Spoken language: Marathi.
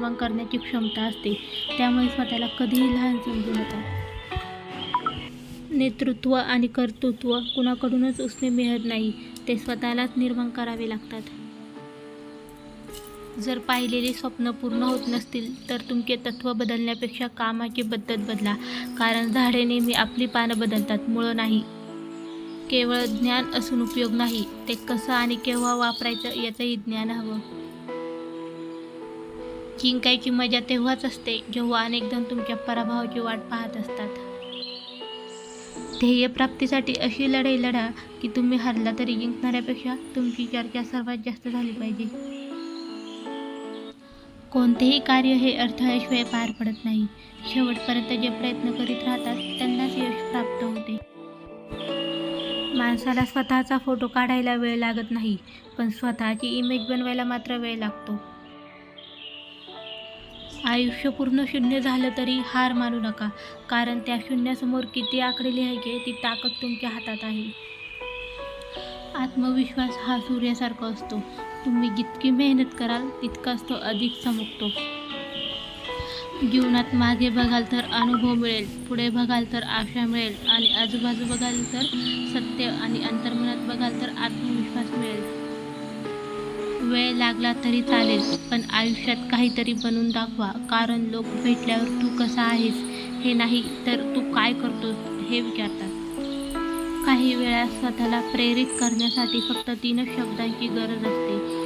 निर्माण करण्याची क्षमता असते. त्यामुळे स्वतःला कधीही लहान समजू नका. नेतृत्व आणि कर्तृत्व कुणाकडूनच उसने मिळत नाही. ते स्वतःलाच निर्माण करावे लागतात. जर पाहिलेली स्वप्न पूर्ण होत नसतील तर तुमचे तत्त्व बदलण्यापेक्षा कामाची पद्धत बदला. कारण झाडे नेहमी आपली पानं बदलतात मुळं नाही. केवळ ज्ञान असून उपयोग नाही. ते कसं आणि केव्हा वापरायचं याचंही ज्ञान हवं. जिंकायची मजा तेव्हाच असते जेव्हा अनेकजण तुमच्या पराभवाची वाट पाहत असतात. ध्येय प्राप्तीसाठी अशी लढाई लढा की तुम्ही हरला तरी जिंकणाऱ्यापेक्षा तुमची चर्चा सर्वात जास्त झाली पाहिजे. कोणतेही कार्य हे अडथळ्याशिवाय पार पडत नाही. शेवटपर्यंत जे प्रयत्न करीत राहतात त्यांनाच यश प्राप्त होते. माणसाला स्वतःचा फोटो काढायला वेळ लागत नाही पण स्वतःची इमेज बनवायला मात्र वेळ लागतो. आयुष्य पूर्ण शून्य झालं तरी हार मानू नका कारण त्या शून्यासमोर किती आकडे लिहायचे ती ताकद तुमच्या हातात आहे. आत्मविश्वास हा सूर्यासारखा असतो. तुम्ही जितकी मेहनत कराल तितकाच तो अधिक चमकतो. जीवनात मागे बघाल तर अनुभव मिळेल पुढे बघाल तर आशा मिळेल आणि आजूबाजू बघाल तर सत्य आणि अंतर्मनात बघाल तर आत्मविश्वास मिळेल. वेळ लागला तरी चालेल पण आयुष्यात काहीतरी बनून दाखवा. कारण लोक भेटल्यावर तू कसा आहेस हे नाही तर तू काय करतोस हे विचारतात. काही वेळा स्वतःला प्रेरित करण्यासाठी फक्त तीनच शब्दांची गरज असते.